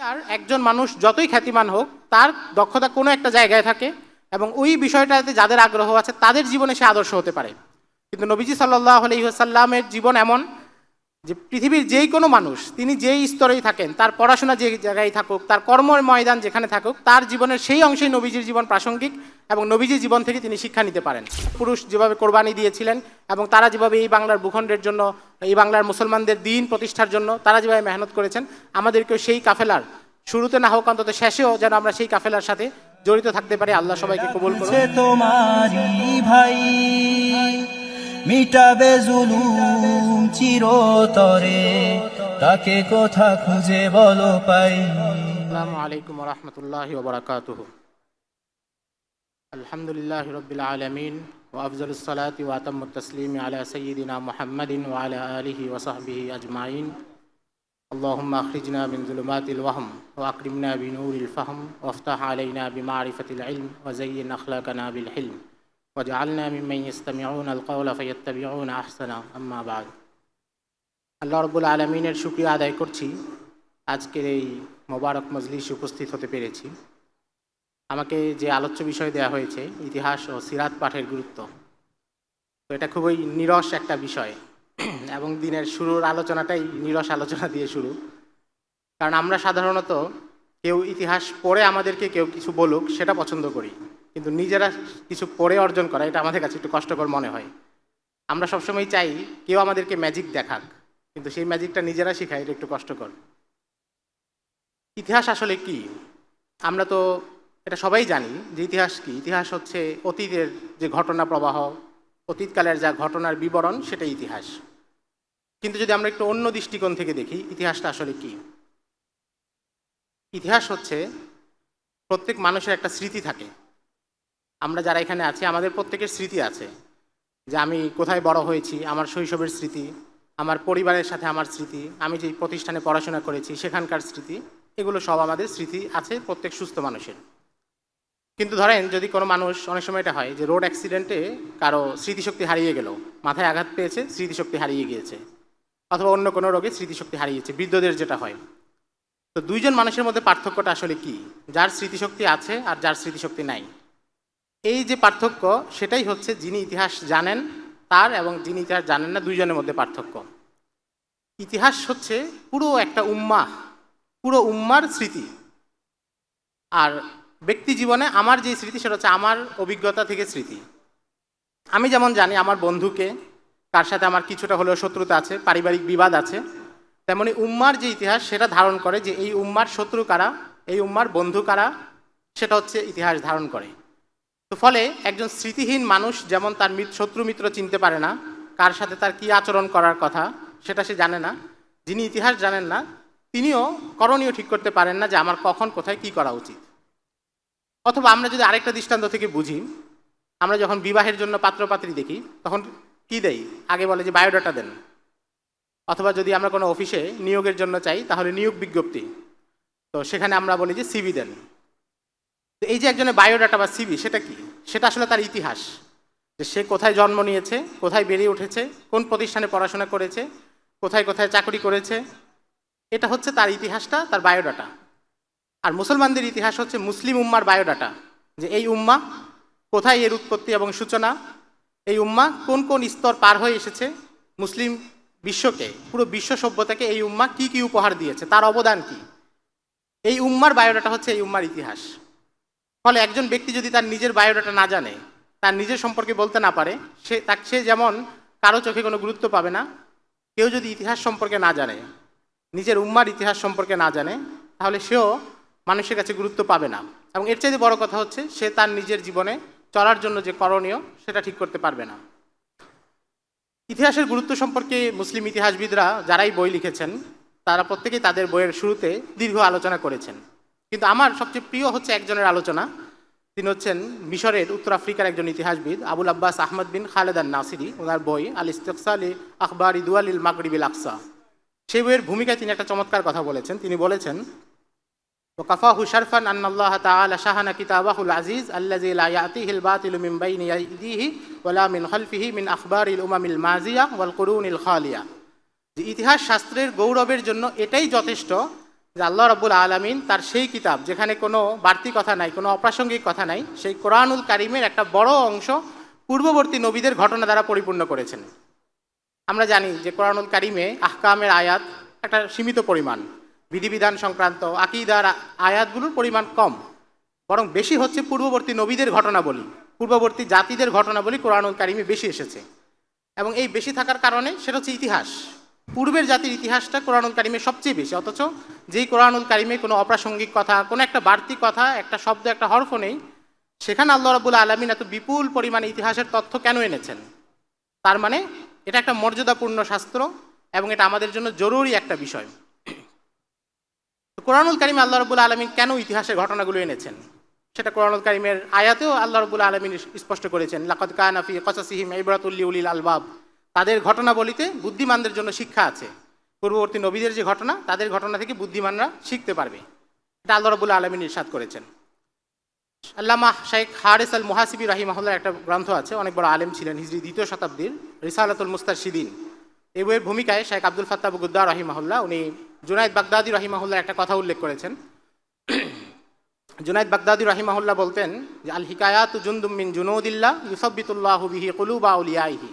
আর একজন মানুষ যতই খ্যাতিমান হোক, তার দক্ষতা কোনো একটা জায়গায় থাকে এবং ওই বিষয়টাতে যাদের আগ্রহ আছে, তাদের জীবনে সে আদর্শ হতে পারে। কিন্তু নবীজি সাল্লাহ আলহিহাসাল্লামের জীবন এমন যে পৃথিবীর যেই কোনো মানুষ, তিনি যেই স্তরেই থাকেন, তার পড়াশোনা যে জায়গায় থাকুক, তার কর্মের ময়দান যেখানে থাকুক, তার জীবনের সেই অংশেই নবীজির জীবন প্রাসঙ্গিক এবং নবীজির জীবন থেকে তিনি শিক্ষা নিতে পারেন। পুরুষ যেভাবে কোরবানি দিয়েছিলেন এবং তারা যেভাবে এই বাংলার ভূখণ্ডের জন্য, এই বাংলার মুসলমানদের দিন প্রতিষ্ঠার জন্য তারা যেভাবে মেহনত করেছেন, আমাদেরকেও সেই কাফেলার শুরুতে না হোক, অন্তত শেষেও যেন আমরা সেই কাফেলার সাথে জড়িত থাকতে পারি। আল্লাহ সবাইকে কবুল করুন। তোমারি ভাই। মিটাবে জুলুম চিরতরে তাকে কোথা খুঁজে বলো পাই আসসালামু আলাইকুম রহমতুল্লাহ ওবরাকাতুহ আলহামদুলিল্লাহ রবিল আলমিন وأفضل الصلاة وأتم التسليم على سيدنا محمد وعلى آله وصحبه أجمعين اللهم أخرجنا من ظلمات الوهم وأكرمنا بنور الفهم وافتح علينا بمعرفة العلم وزين أخلاقنا بالحلم واجعلنا ممن يستمعون القول فيتبعون أحسنه أما بعد আল্লাহ রব্বুল আলমিনের শুক্রিয়া আদায় করছি আজকের এই মোবারক মজলিস উপস্থিত হতে পেরেছি আমাকে যে আলোচ্য বিষয় দেওয়া হয়েছে ইতিহাস ও সিরাত পাঠের গুরুত্ব তো এটা খুবই নিরস একটা বিষয় এবং দিনের শুরুর আলোচনাটাই নিরস আলোচনা দিয়ে শুরু কারণ আমরা সাধারণত কেউ ইতিহাস পড়ে আমাদেরকে কেউ কিছু বলুক সেটা পছন্দ করি কিন্তু নিজেরা কিছু পড়ে অর্জন করা, এটা আমাদের কাছে একটু কষ্টকর মনে হয়। আমরা সবসময় চাই কেউ আমাদেরকে ম্যাজিক দেখাক, কিন্তু সেই ম্যাজিকটা নিজেরা শেখায়, এটা একটু কষ্টকর। ইতিহাস আসলে কি? আমরা তো, এটা সবাই জানি যে ইতিহাস কি? ইতিহাস হচ্ছে অতীতের যে ঘটনা প্রবাহ, অতীতকালের যা ঘটনার বিবরণ, সেটাই ইতিহাস। কিন্তু যদি আমরা একটু অন্য দৃষ্টিকোণ থেকে দেখি, ইতিহাসটা আসলে কি? ইতিহাস হচ্ছে প্রত্যেক মানুষের একটা স্মৃতি থাকে। আমরা যারা এখানে আছি, আমাদের প্রত্যেকের স্মৃতি আছে যে আমি কোথায় বড় হয়েছি, আমার শৈশবের স্মৃতি, আমার পরিবারের সাথে আমার স্মৃতি, আমি যে প্রতিষ্ঠানে পড়াশোনা করেছি, সেখানকার স্মৃতি, এগুলো সব আমাদের স্মৃতি আছে প্রত্যেক সুস্থ মানুষের। কিন্তু ধরেন যদি কোনো মানুষ, অনেক সময় এটা হয় যে রোড অ্যাক্সিডেন্টে কারও স্মৃতিশক্তি হারিয়ে গেল, মাথায় আঘাত পেয়েছে, স্মৃতিশক্তি হারিয়ে গিয়েছে, অথবা অন্য কোনো রোগে স্মৃতিশক্তি হারিয়েছে, বৃদ্ধদের যেটা হয়। তো দুইজন মানুষের মধ্যে পার্থক্যটা আসলে কি? যার স্মৃতিশক্তি আছে আর যার স্মৃতিশক্তি নাই। এই যে পার্থক্য, সেটাই হচ্ছে যিনি ইতিহাস জানেন তার এবং যিনি ইতিহাস জানেন না, দুইজনের মধ্যে পার্থক্য। ইতিহাস হচ্ছে পুরো একটা উম্মা পুরো উম্মার স্মৃতি। আর ব্যক্তি জীবনে আমার যে স্মৃতি, সেটা হচ্ছে আমার অভিজ্ঞতা থেকে স্মৃতি। আমি যেমন জানি আমার বন্ধুকে, তার সাথে আমার কিছুটা হলেও শত্রুতা আছে, পারিবারিক বিবাদ আছে, তেমনি উম্মার যে ইতিহাস, সেটা ধারণ করে যে এই উম্মার শত্রু কারা, এই উম্মার বন্ধু কারা, সেটা হচ্ছে ইতিহাস ধারণ করে। তো ফলে একজন স্মৃতিহীন মানুষ যেমন তার শত্রু মিত্র চিনতে পারে না, কার সাথে তার কি আচরণ করার কথা, সেটা সে জানে না। যিনি ইতিহাস জানেন না, তিনিও করণীয় ঠিক করতে পারেন না যে আমার কখন, কোথায় কি করা উচিত। অথবা আমরা যদি আরেকটা দৃষ্টান্ত থেকে বুঝি, আমরা যখন বিবাহের জন্য পাত্রপাত্রী দেখি, তখন কি দেই? আগে বলে যে বায়োডাটা দেন। অথবা যদি আমরা কোনো অফিসে নিয়োগের জন্য চাই, তাহলে নিয়োগ বিজ্ঞপ্তি। তো সেখানে আমরা বলি যে সিবি দেন। তো এই যে একজনের বায়োডাটা বা সিবি, সেটা কি? সেটা আসলে তার ইতিহাস। যে সে কোথায় জন্ম নিয়েছে, কোথায় বেড়ে উঠেছে, কোন প্রতিষ্ঠানে পড়াশোনা করেছে, কোথায় কোথায় চাকরি করেছে, এটা হচ্ছে তার ইতিহাসটা, তার বায়োডাটা। আর মুসলমানদের ইতিহাস হচ্ছে মুসলিম উম্মার বায়োডাটা, যে এই উম্মা কোথায় এর উৎপত্তি এবং সূচনা, এই উম্মা কোন কোন স্তর পার হয়ে এসেছে, মুসলিম বিশ্বকে, পুরো বিশ্ব সভ্যতাকে এই উম্মা কি কি উপহার দিয়েছে, তার অবদান কি? এই উম্মার বায়োডাটা হচ্ছে এই উম্মার ইতিহাস। ফলে একজন ব্যক্তি যদি তার নিজের বায়োডাটা না জানে, তার নিজের সম্পর্কে বলতে না পারে, সে তাকে সে যেমন কারও চোখে কোনো গুরুত্ব পাবে না, কেউ যদি ইতিহাস সম্পর্কে না জানে, নিজের উম্মার ইতিহাস সম্পর্কে না জানে, তাহলে সেও মানুষের কাছে গুরুত্ব পাবে না। এবং এর চাইতে বড় কথা হচ্ছে, সে তার নিজের জীবনে চলার জন্য যে করণীয়, সেটা ঠিক করতে পারবে না। ইতিহাসের গুরুত্ব সম্পর্কে মুসলিম ইতিহাসবিদরা যারাই বই লিখেছেন, তারা প্রত্যেকেই তাদের বইয়ের শুরুতে দীর্ঘ আলোচনা করেছেন। কিন্তু আমার সবচেয়ে প্রিয় হচ্ছে একজনের আলোচনা তিনি হচ্ছেন মিশরের উত্তর আফ্রিকার একজন ইতিহাসবিদ Abul Abbas Ahmad bin Khaledan Nasiri ওনার বই আল ইস্তেকসা আলী আখবর ইদুয়ালিল মাগরিবিল আকসা সেই বইয়ের ভূমিকায় তিনি একটা চমৎকার কথা বলেছেন তিনি বলেছেন وكفاه شرفا أن الله تعالى شهن كتابه العزيز الذي لا يأتيه الباطل من بين يديه ولا من خلفه من أخبار الأمم الماضية والقرون الخالية যে ইতিহাস শাস্ত্রের গৌরবের জন্য এটাই যথেষ্ট যে আল্লাহ রব্বুল আলমিন তার সেই কিতাব, যেখানে কোনো বাড়তি কথা নাই, কোনো অপ্রাসঙ্গিক কথা নাই, সেই কোরআনুল কারিমের একটা বড় অংশ পূর্ববর্তী নবীদের ঘটনা দ্বারা পরিপূর্ণ করেছেন। আমরা জানি যে কোরআনুল কারিমে আহকামের আয়াত একটা সীমিত পরিমাণ। বিধিবিধান সংক্রান্ত আকিদার আয়াতগুলোর পরিমাণ কম। বরং বেশি হচ্ছে পূর্ববর্তী নবীদের ঘটনাবলী পূর্ববর্তী জাতিদের ঘটনাবলী কোরআনুল কারিমে বেশি এসেছে। এবং এই বেশি থাকার কারণে সেটা হচ্ছে ইতিহাস। পূর্বের জাতির ইতিহাসটা কোরআনুল কারিমে সবচেয়ে বেশি, অথচ যেই কোরআনুল কারিমে কোনো অপ্রাসঙ্গিক কথা, কোনো একটা বাড়তি কথা, একটা শব্দ, একটা হরফ নেই, সেখানে আল্লাহ রাবুল আলমিন এত বিপুল পরিমাণে ইতিহাসের তথ্য কেন এনেছেন? তার মানে এটা একটা মর্যাদাপূর্ণ শাস্ত্র এবং এটা আমাদের জন্য জরুরি একটা বিষয়। কোরআনুল কারিম আল্লাহ রবুল আলমিন কেন ইতিহাসের ঘটনাগুলো এনেছেন? সেটা কোরআনুল কারিমের আয়াতেও আল্লাহ রবুল আলমিন স্পষ্ট করেছেন। লাকাত কায়নাফি কসাসিহিম ইবরাতুল্লি উলিল আলবাব। তাদের ঘটনা বলিতে বুদ্ধিমানদের জন্য শিক্ষা আছে। পূর্ববর্তী নবীদের যে ঘটনা, তাদের ঘটনা থেকে বুদ্ধিমানরা শিখতে পারবে। এটা আল্লাহ রবুল আলমিন ইরশাদ করেছেন। আল্লামা শেখ হারেস আল মুহাসিবি রাহিমাহুল্লার একটা গ্রন্থ আছে, অনেক বড় আলেম ছিলেন, হিজরি দ্বিতীয় শতাব্দীর রিসালাতুল মুস্তারশিদিন। এই বইয়ের ভূমিকায় শেখ আব্দুল ফাত্তাব গুদ্দা রহিমাহুল্লাহ, উনি জুনাইদ বাগদাদি রহিমাহুল্লার একটা কথা উল্লেখ করেছেন। জুনাইদ বাগদাদি রহিমাহুল্লাহ বলতেন যে, আল হিকায়াত জুন্দুমিন জুনুদিল্লাহ ইউসব্বিতুল্লাহ বিহি কুলুবা উলিয়াইহি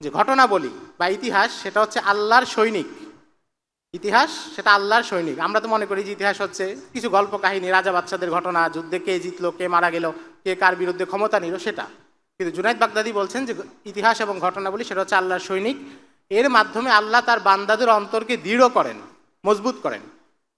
যে ঘটনা বলি বা ইতিহাস, সেটা হচ্ছে আল্লাহর সৈনিক। ইতিহাস, সেটা আল্লাহর সৈনিক। আমরা তো মনে করি যে ইতিহাস হচ্ছে কিছু গল্প কাহিনী, রাজা বাচ্চাদের ঘটনা, যুদ্ধে কে জিতলো, কে মারা গেল, কে কার বিরুদ্ধে ক্ষমতা নিল, সেটা। কিন্তু জুনাইদ বাগদাদি বলছেন যে ইতিহাস এবং ঘটনা বলি, সেটা হচ্ছে আল্লাহর সৈনিক। এর মাধ্যমে আল্লাহ তার বান্দাদের অন্তরকে দৃঢ় করেন, মজবুত করেন।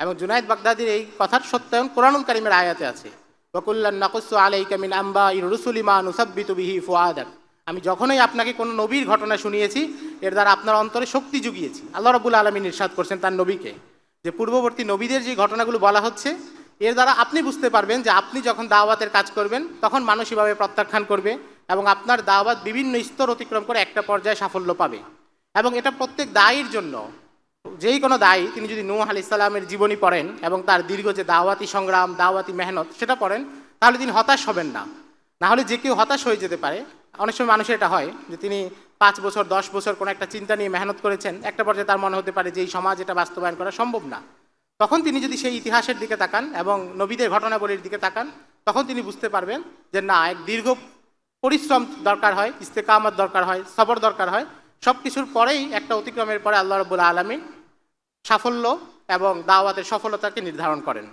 এবং জুনাইদ বাগদাদির এই কথার সত্যায়ন কোরআনুল কারিমের আয়াতে আছে। বকুল্লান নাকুসু আলাইকা মিন আম্বা ইর রুসুলিমা নুসাব্বিতু বিহি ফুয়াদাক আমি যখনই আপনাকে কোনো নবীর ঘটনা শুনিয়েছি, এর দ্বারা আপনার অন্তরে শক্তি জুগিয়েছি। আল্লাহ রবুল আলমী নির্সাদ করছেন তার নবীকে যে পূর্ববর্তী নবীদের যে ঘটনাগুলো বলা হচ্ছে, এর দ্বারা আপনি বুঝতে পারবেন যে আপনি যখন দাওয়াতের কাজ করবেন, তখন মানসিকভাবে প্রত্যাখ্যান করবে এবং আপনার দাওয়াত বিভিন্ন স্তর অতিক্রম করে একটা পর্যায়ে সাফল্য পাবে। এবং এটা প্রত্যেক দায়ীর জন্য। যেই কোনো দায়ী, তিনি যদি নূহ আলি ইসলামের জীবনী পড়েন এবং তার দীর্ঘ যে দাওয়াতি সংগ্রাম, দাওয়াতি মেহনত, সেটা পড়েন, তাহলে তিনি হতাশ হবেন না। না হলে যে কেউ হতাশ হয়ে যেতে পারে অনেক সময় মানুষের এটা হয় যে তিনি পাঁচ বছর, দশ বছর কোনো একটা চিন্তা নিয়ে মেহনত করেছেন, একটা পর্যায়ে তার মনে হতে পারে যে এই সমাজ এটা বাস্তবায়ন করা সম্ভব না। তখন তিনি যদি সেই ইতিহাসের দিকে তাকান এবং নবীদের ঘটনাবলীর দিকে তাকান, তখন তিনি বুঝতে পারবেন যে না, এক দীর্ঘ পরিশ্রম দরকার হয়, ইস্তেকামত দরকার হয়, সবর দরকার হয়। সব কিছুর পরেই একটা অতিক্রমের পরে আল্লাহ রবুল আলমিন সাফল্য এবং দাওয়াতের সফলতাকে নির্ধারণ করেন।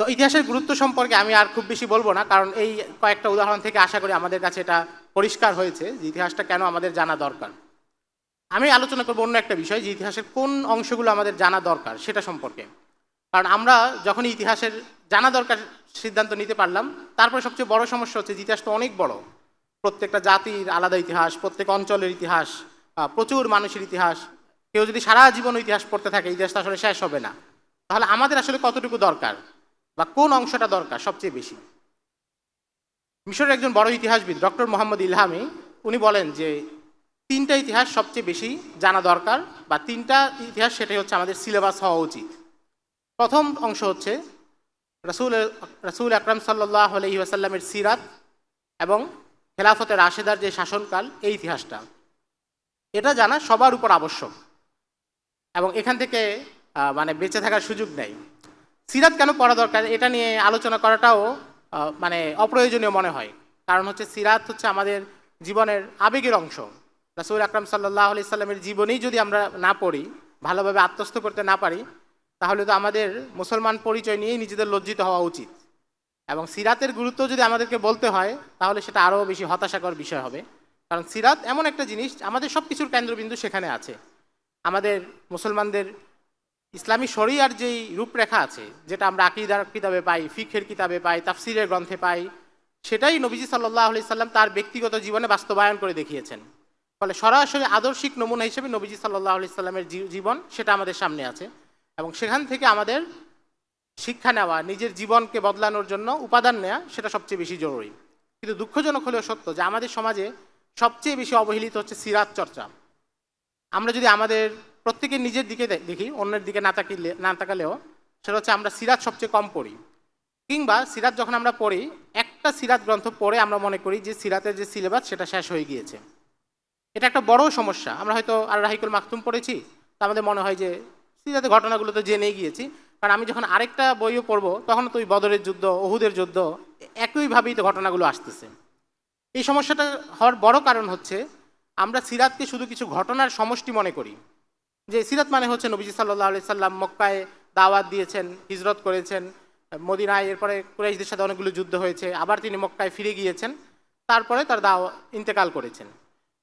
তো ইতিহাসের গুরুত্ব সম্পর্কে আমি আর খুব বেশি বলব না, কারণ এই কয়েকটা উদাহরণ থেকে আশা করি আমাদের কাছে এটা পরিষ্কার হয়েছে যে ইতিহাসটা কেন আমাদের জানা দরকার। আমি আলোচনা করব অন্য একটা বিষয় যে ইতিহাসের কোন অংশগুলো আমাদের জানা দরকার সেটা সম্পর্কে। কারণ আমরা যখন ইতিহাসের জানা দরকার সিদ্ধান্ত নিতে পারলাম, তারপরে সবচেয়ে বড় সমস্যা হচ্ছে যে ইতিহাসটা অনেক বড়। প্রত্যেকটা জাতির আলাদা ইতিহাস, প্রত্যেক অঞ্চলের ইতিহাস প্রচুর মানুষের ইতিহাস। কেউ যদি সারা জীবন ইতিহাস পড়তে থাকে ইতিহাসটা আসলে শেষ হবে না। তাহলে আমাদের আসলে কতটুকু দরকার? বা কোন অংশটা দরকার সবচেয়ে বেশি? মিশরের একজন বড় ইতিহাসবিদ, ডক্টর মোহাম্মদ ইলহামি, উনি বলেন যে তিনটা ইতিহাস সবচেয়ে বেশি জানা দরকার বা তিনটা ইতিহাস সেটাই হচ্ছে আমাদের সিলেবাস হওয়া উচিত। প্রথম অংশ হচ্ছে রাসুল রাসুল আকরাম সাল্লাহ আলহি আসাল্লামের সিরাত এবং খেলাফতের রাশেদার যে শাসনকাল, এই ইতিহাসটা। এটা জানা সবার উপর আবশ্যক এবং এখান থেকে মানে বেঁচে থাকার সুযোগ নেই। সিরাত কেন পড়া দরকার? এটা নিয়ে আলোচনা করাটাও মানে অপ্রয়োজনীয় মনে হয়। কারণ হচ্ছে সিরাত হচ্ছে আমাদের জীবনের আবেগের অংশ। রাসুল আকরাম সাল্লাহ আলি সাল্লামের জীবনেই যদি আমরা না পড়ি, ভালোভাবে আত্মস্থ করতে না পারি, তাহলে তো আমাদের মুসলমান পরিচয় নিয়েই নিজেদের লজ্জিত হওয়া উচিত। এবং সিরাতের গুরুত্ব যদি আমাদেরকে বলতে হয়, তাহলে সেটা আরও বেশি হতাশাকর বিষয় হবে। কারণ সিরাত এমন একটা জিনিস, আমাদের সব কিছুর কেন্দ্রবিন্দু সেখানে আছে। আমাদের মুসলমানদের ইসলামী শরিয়ার যেই রূপরেখা আছে, যেটা আমরা আকিদার কিতাবে পাই, ফিখের কিতাবে পাই, তাফসিরের গ্রন্থে পাই, সেটাই নবীজি সাল্লাহ আলি সাল্লাম তার ব্যক্তিগত জীবনে বাস্তবায়ন করে দেখিয়েছেন। ফলে সরাসরি আদর্শিক নমুনা হিসেবে নবীজি সাল্লাহ আলি সাল্লামের জীবন সেটা আমাদের সামনে আছে এবং সেখান থেকে আমাদের শিক্ষা নেওয়া, নিজের জীবনকে বদলানোর জন্য উপাদান নেওয়া সেটা সবচেয়ে বেশি জরুরি। কিন্তু দুঃখজনক হলেও সত্য যে আমাদের সমাজে সবচেয়ে বেশি অবহেলিত হচ্ছে সিরাত চর্চা। আমরা যদি আমাদের প্রত্যেকের নিজের দিকে দেখি, অন্যের দিকে না তাকিলে না তাকালেও, সেটা হচ্ছে আমরা সিরাত সবচেয়ে কম পড়ি। কিংবা সিরাত যখন আমরা পড়ি, একটা সিরাত গ্রন্থ পড়ে আমরা মনে করি যে সিরাতের যে সিলেবাস, সেটা শেষ হয়ে গিয়েছে। এটা একটা বড় সমস্যা। আমরা হয়তো আর রাহিকুল মাকতুম পড়েছি, তা আমাদের মনে হয় যে সিরাতের ঘটনাগুলো তো জেনেই গিয়েছি। কারণ আমি যখন আরেকটা বইও পড়ব, তখন তো ওই বদরের যুদ্ধ, ওহুদের যুদ্ধ, একইভাবেই তো ঘটনাগুলো আসতেছে। এই সমস্যাটা হওয়ার বড় কারণ হচ্ছে, আমরা সিরাতকে শুধু কিছু ঘটনার সমষ্টি মনে করি। যে সিরাত মানে হচ্ছে নবীজি সাল্লাহ আলি সাল্লাম মক্কায় দাওয়াত দিয়েছেন, হিজরত করেছেন, মদিনায়, এরপরে কুরাইশদের সাথে অনেকগুলো যুদ্ধ হয়েছে, আবার তিনি মক্কায় ফিরে গিয়েছেন, তারপরে তার দাওয়া ইন্তেকাল করেছেন।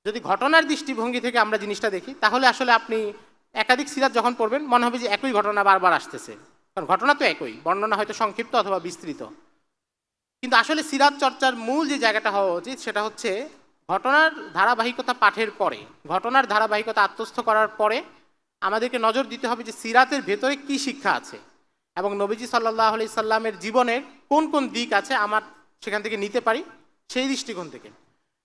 যদি ঘটনার দৃষ্টিভঙ্গি থেকে আমরা জিনিসটা দেখি, তাহলে আসলে আপনি একাধিক সিরাত যখন পড়বেন, মনে হবে যে একই ঘটনা বারবার আসতেছে। কারণ ঘটনা তো একই, বর্ণনা হয়তো সংক্ষিপ্ত অথবা বিস্তৃত। কিন্তু আসলে সিরাত চর্চার মূল যে জায়গাটা হওয়া উচিত, সেটা হচ্ছে ঘটনার ধারাবাহিকতা পাঠের পরে, ঘটনার ধারাবাহিকতা আত্মস্থ করার পরে আমাদেরকে নজর দিতে হবে যে সিরাতের ভেতরে কি শিক্ষা আছে এবং নবীজি সাল্লাহ আলি সাল্লামের জীবনের কোন কোন দিক আছে আমার সেখান থেকে নিতে পারি? সেই দৃষ্টিকোণ থেকে।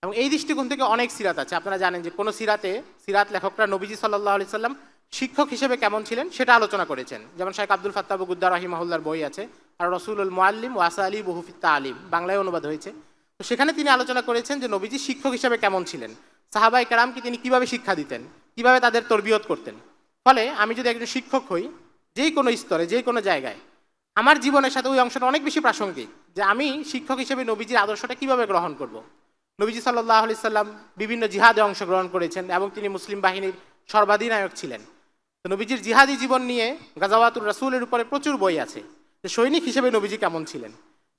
এবং এই দৃষ্টিকোণ থেকে অনেক সিরাত আছে। আপনারা জানেন যে কোনো সিরাতে সিরাত লেখকরা নবীজি সাল্লাহ আলি সাল্লাম শিক্ষক হিসেবে কেমন ছিলেন সেটা আলোচনা করেছেন। যেমন শেখ আব্দুল ফাত্তাব গুদ্দার রাহিমাহুল্লার বই আছে, আর রসুলুল মোয়াল্লিম ওয়াসা আলী বহুফিত্তা আলিম বাংলায় অনুবাদ হয়েছে। তো সেখানে তিনি আলোচনা করেছেন যে নবীজি শিক্ষক হিসেবে কেমন ছিলেন? সাহাবাই কারামকে তিনি কীভাবে শিক্ষা দিতেন? কীভাবে তাদের তরবিয়ত করতেন? ফলে আমি যদি একজন শিক্ষক হই যেই কোনো স্তরে, যে কোনো জায়গায়, আমার জীবনের সাথে ওই অংশটা অনেক বেশি প্রাসঙ্গিক যে আমি শিক্ষক হিসেবে নবীজির আদর্শটা কীভাবে গ্রহণ করব। নবীজি সাল্লাহ আলি সাল্লাম বিভিন্ন জিহাদে অংশগ্রহণ করেছেন এবং তিনি মুসলিম বাহিনীর সর্বাধিনায়ক ছিলেন। তো নবীজির জিহাদি জীবন নিয়ে গাজাওয়াতুর রাসুলের উপরে প্রচুর বই আছে। যে সৈনিক হিসেবে নবীজি কেমন ছিলেন?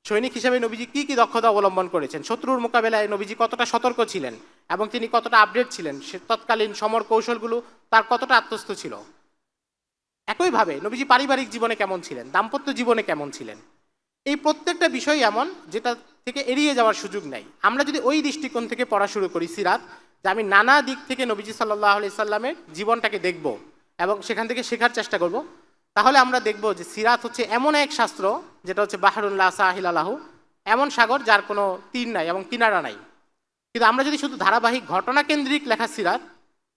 সৈনিক হিসেবে নবীজি কি কি দক্ষতা অবলম্বন করেছেন? শত্রুর মোকাবেলায় নবীজি কতটা সতর্ক ছিলেন? এবং তিনি কতটা আপডেট ছিলেন? সে তৎকালীন সমর কৌশলগুলো তার কতটা আত্মস্থ ছিল? একইভাবে নবীজি পারিবারিক জীবনে কেমন ছিলেন? দাম্পত্য জীবনে কেমন ছিলেন? এই প্রত্যেকটা বিষয় এমন যেটা থেকে এড়িয়ে যাওয়ার সুযোগ নাই। আমরা যদি ওই দৃষ্টিকোণ থেকে পড়া শুরু করি, সিরাত, যে আমি নানা দিক থেকে নবীজি সাল্লাহ আলি সাল্লামের জীবনটাকে দেখব এবং সেখান থেকে শেখার চেষ্টা করব তাহলে আমরা দেখব যে সিরাত হচ্ছে এমন এক শাস্ত্র, যেটা হচ্ছে বাহারুল্লাহ সাহিল আলাহু, এমন সাগর যার কোনো তীর নাই এবং কিনারা নাই। কিন্তু আমরা যদি শুধু ধারাবাহিক ঘটনা কেন্দ্রিক লেখা সিরাত,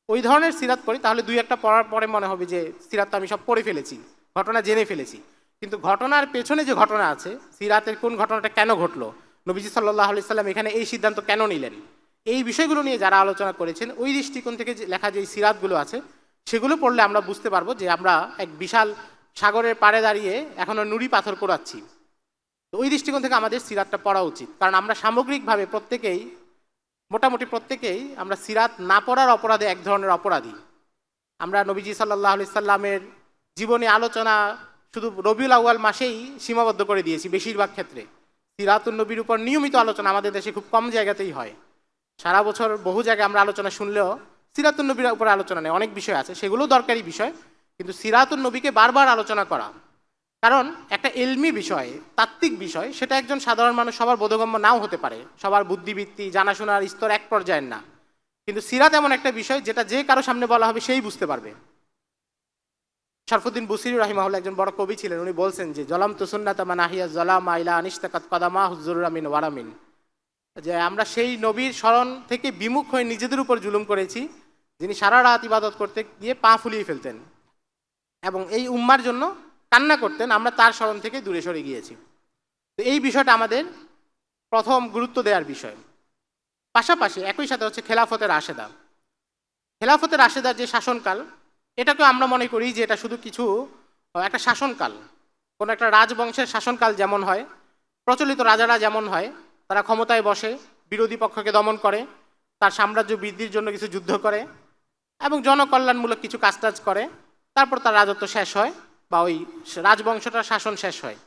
ওই ধরনের সিরাত পড়ি, তাহলে দুই একটা পড়ার পরে মনে হবে যে সিরাত তো আমি সব পড়ে ফেলেছি, ঘটনা জেনে ফেলেছি। কিন্তু ঘটনার পেছনে যে ঘটনা আছে, সিরাতের কোন ঘটনাটা কেন ঘটলো? নবীজি সাল্লাহ আলি এখানে এই সিদ্ধান্ত কেন নিলেন? এই বিষয়গুলো নিয়ে যারা আলোচনা করেছেন, ওই দৃষ্টিকোণ থেকে যে লেখা যে সিরাতগুলো আছে সেগুলো পড়লে আমরা বুঝতে পারব যে আমরা এক বিশাল সাগরের পাড়ে দাঁড়িয়ে এখনও নুড়ি পাথর কোরাচ্ছি তো ওই দৃষ্টিকোণ থেকে আমাদের সিরাতটা পড়া উচিত। কারণ আমরা সামগ্রিকভাবে প্রত্যেকেই, মোটামুটি প্রত্যেকেই আমরা সিরাত না পড়ার অপরাধে এক ধরনের অপরাধী। আমরা নবীজি সাল্লাহ আলি সাল্লামের জীবনী আলোচনা শুধু রবিউল আউয়াল মাসেই সীমাবদ্ধ করে দিয়েছি বেশিরভাগ ক্ষেত্রে। সিরাতুল নবীর উপর নিয়মিত আলোচনা আমাদের দেশে খুব কম জায়গাতেই হয়। সারা বছর বহু জায়গায় আমরা আলোচনা শুনলেও সিরাতুল নবীর উপর আলোচনা নেই, অনেক বিষয় আছে, সেগুলো দরকারি বিষয়, কিন্তু সিরাতুল নবীকে বারবার আলোচনা করা। কারণ একটা এলমি বিষয়, তাত্ত্বিক বিষয়, সেটা একজন সাধারণ মানুষ সবার বোধগম্য নাও হতে পারে, সবার বুদ্ধিবৃত্তি, জানাশোনার স্তর এক পর্যায়ের না। কিন্তু সিরাত এমন একটা বিষয়, যেটা যে কারও সামনে বলা হবে সেই বুঝতে পারবে। শরফুদ্দিন বুসির রাহিমাহুল্লাহ একজন বড় কবি ছিলেন, উনি বলছেন যে জলাম তুসুন্নাতা মানাহিয়া জলাম আইলা আনিস্তাকাত কদামা হুজুর আমিন ওয়ারামিন। যে আমরা সেই নবীর স্মরণ থেকে বিমুখ হয়ে নিজেদের উপর জুলুম করেছি যিনি সারা রাত ইবাদত করতে গিয়ে পা ফুলিয়ে ফেলতেন এবং এই উম্মার জন্য কান্না করতেন, আমরা তার স্মরণ থেকে দূরে সরে গিয়েছি। তো এই বিষয়টা আমাদের প্রথম গুরুত্ব দেওয়ার বিষয়। পাশাপাশি একই সাথে হচ্ছে খেলাফতের আশেদা খেলাফতের আশেদার যে শাসনকাল এটাকে আমরা মনে করি যে এটা শুধু কিছু একটা শাসনকাল। কোনো একটা রাজবংশের শাসনকাল যেমন হয়, প্রচলিত রাজারা যেমন হয়, তারা ক্ষমতায় বসে, বিরোধী পক্ষকে দমন করে, তার সাম্রাজ্য বৃদ্ধির জন্য কিছু যুদ্ধ করে এবং জনকল্যাণমূলক কিছু কাজটাজ করে, তারপর তার রাজত্ব শেষ হয় বা ওই রাজবংশটার শাসন শেষ হয়।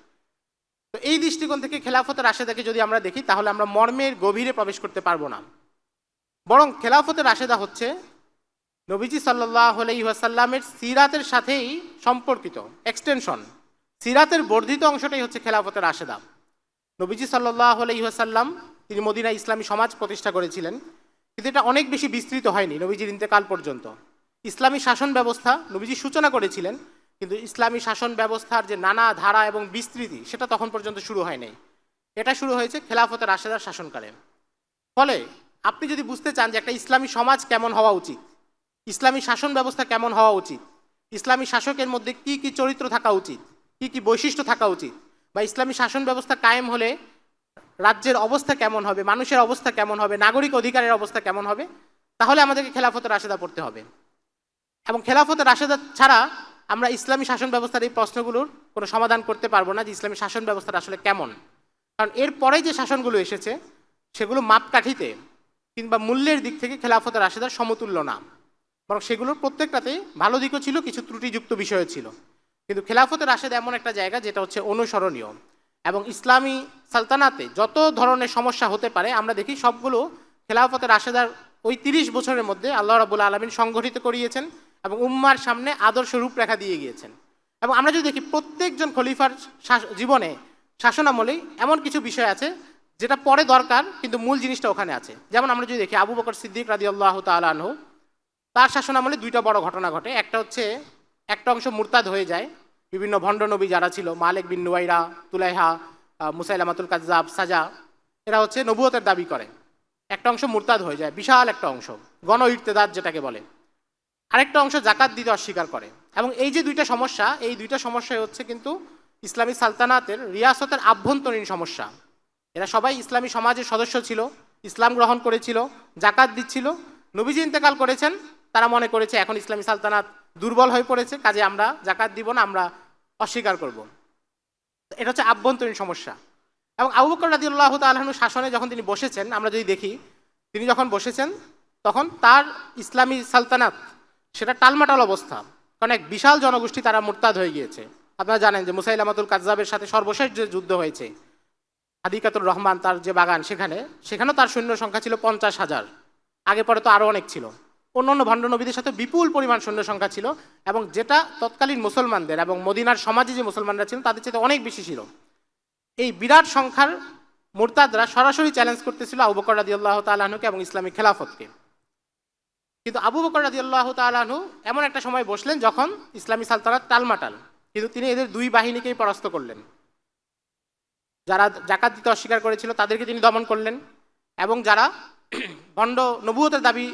তো এই দৃষ্টিকোণ থেকে খেলাফতের আশেদাকে যদি আমরা দেখি, তাহলে আমরা মর্মের গভীরে প্রবেশ করতে পারব না। বরং খেলাফতের আশেদা হচ্ছে নবীজি সাল্লাহ আলাইসাল্লামের সিরাতের সাথেই সম্পর্কিত এক্সটেনশন সিরাতের বর্ধিত অংশটাই হচ্ছে খেলাফতের আশেদা নবীজি সাল্লাহ আলাইসাল্লাম তিনি মদিনা ইসলামী সমাজ প্রতিষ্ঠা করেছিলেন। কিন্তু এটা অনেক বেশি বিস্তৃত হয়নি নবীজির ইন্তেকাল পর্যন্ত। ইসলামী শাসন ব্যবস্থা, নবীজি সূচনা করেছিলেন, কিন্তু ইসলামী শাসন ব্যবস্থার যে নানা ধারা এবং বিস্তৃতি, সেটা তখন পর্যন্ত শুরু হয়নি এটা শুরু হয়েছে খেলাফতের আশেদার শাসনকালে। ফলে আপনি যদি বুঝতে চান যে একটা ইসলামী সমাজ কেমন হওয়া উচিত, ইসলামী শাসন ব্যবস্থা কেমন হওয়া উচিত, ইসলামী শাসকের মধ্যে কি কি চরিত্র থাকা উচিত, কি কি বৈশিষ্ট্য থাকা উচিত, বা ইসলামী শাসন ব্যবস্থা কায়েম হলে রাজ্যের অবস্থা কেমন হবে? মানুষের অবস্থা কেমন হবে? নাগরিক অধিকারের অবস্থা কেমন হবে? তাহলে আমাদেরকে খেলাফতের আশেদা পড়তে হবে। এবং খেলাফতের আশেদা ছাড়া আমরা ইসলামী শাসন ব্যবস্থার এই প্রশ্নগুলোর কোনো সমাধান করতে পারব না যে ইসলামী শাসন ব্যবস্থাটা আসলে কেমন। কারণ এরপরে যে শাসনগুলো এসেছে, সেগুলো মাপকাঠিতে কিংবা মূল্যের দিক থেকে খেলাফতের রাশেদার সমতুল্য না। বরং সেগুলোর প্রত্যেকটাতেই ভালো দিকও ছিল, কিছু ত্রুটিযুক্ত বিষয়ও ছিল। কিন্তু খেলাফতের রাশেদ এমন একটা জায়গা যেটা হচ্ছে অনুসরণীয়। এবং ইসলামী সালতানাতে যত ধরনের সমস্যা হতে পারে, আমরা দেখি সবগুলো খেলাফতের রাশেদার ওই তিরিশ বছরের মধ্যে আল্লাহ রাবুল আলমিন সংগঠিত করিয়েছেন এবং উম্মার সামনে আদর্শ রূপরেখা দিয়ে গিয়েছেন। এবং আমরা যদি দেখি প্রত্যেকজন খলিফার জীবনে শাসনামলেই এমন কিছু বিষয় আছে যেটা পরে দরকার, কিন্তু মূল জিনিসটা ওখানে আছে। যেমন আমরা যদি দেখি আবু বকর সিদ্দিক রাদি আল্লাহ তালহু তার শাসনামলে দুইটা বড় ঘটনা ঘটে। একটা হচ্ছে, একটা অংশ মুরতাদ হয়ে যায় বিভিন্ন ভণ্ড নবী যারা ছিল, মালিক বিন নুয়াইরা, তুলাইহা মুসাইলামাতুল কাজ্জাব, সাজা, এরা হচ্ছে নবুয়তের দাবি করে। একটা অংশ মুরতাদ হয়ে যায়, বিশাল একটা অংশ গণ ইর্তেদাদ যেটাকে বলে। আরেকটা অংশ জাকাত দিতে অস্বীকার করে। এবং এই যে দুইটা সমস্যা, এই দুইটা সমস্যাই হচ্ছে কিন্তু ইসলামী সালতানাতের রিয়াসতের আভ্যন্তরীণ সমস্যা। এরা সবাই ইসলামী সমাজের সদস্য ছিল, ইসলাম গ্রহণ করেছিল, জাকাত দিচ্ছিল, নবীজি ইন্তেকাল করেছেন তারা মনে করেছে এখন ইসলামী সালতানাত দুর্বল হয়ে পড়েছে, কাজে আমরা জাকাত দিব না, আমরা অস্বীকার করব। এটা হচ্ছে আভ্যন্তরীণ সমস্যা। এবং আবু বকর রাজি আল্লাহ শাসনে যখন তিনি বসেছেন, আমরা যদি দেখি, তিনি যখন বসেছেন, তখন তার ইসলামী সালতানাত, সেটা টালমাটাল অবস্থা। কারণ এক বিশাল জনগোষ্ঠী তারা মোরতাদ হয়ে গিয়েছে। আপনারা জানেন যে মুসাইলামাতুল কাজ্জাবের সাথে সর্বশেষ যে যুদ্ধ হয়েছে আদিকাতুর রহমান তার যে বাগান সেখানে, সেখানেও তার সৈন্য সংখ্যা ছিল পঞ্চাশ হাজার। আগে পরে তো আরও অনেক ছিল। অন্যান্য ভণ্ড নবীদের সাথে বিপুল পরিমাণ সৈন্য সংখ্যা ছিল এবং যেটা তৎকালীন মুসলমানদের এবং মদিনার সমাজে যে মুসলমানরা ছিলেন তাদের চেয়ে অনেক বেশি ছিল। এই বিরাট সংখ্যার মোরতাদরা সরাসরি চ্যালেঞ্জ করতেছিল আবু বকর রাদি আল্লাহ তালাহনুকে এবং ইসলামী খেলাফতকে। কিন্তু আবু বকর রাদি আল্লাহ তালাহনু এমন একটা সময় বসলেন যখন ইসলামী সালতানাত টালমাটাল, কিন্তু তিনি এদের দুই বাহিনীকেই পরাস্ত করলেন। যারা জাকাত দিতে অস্বীকার করেছিল তাদেরকে তিনি দমন করলেন এবং যারা ভণ্ড নবুয়তের দাবি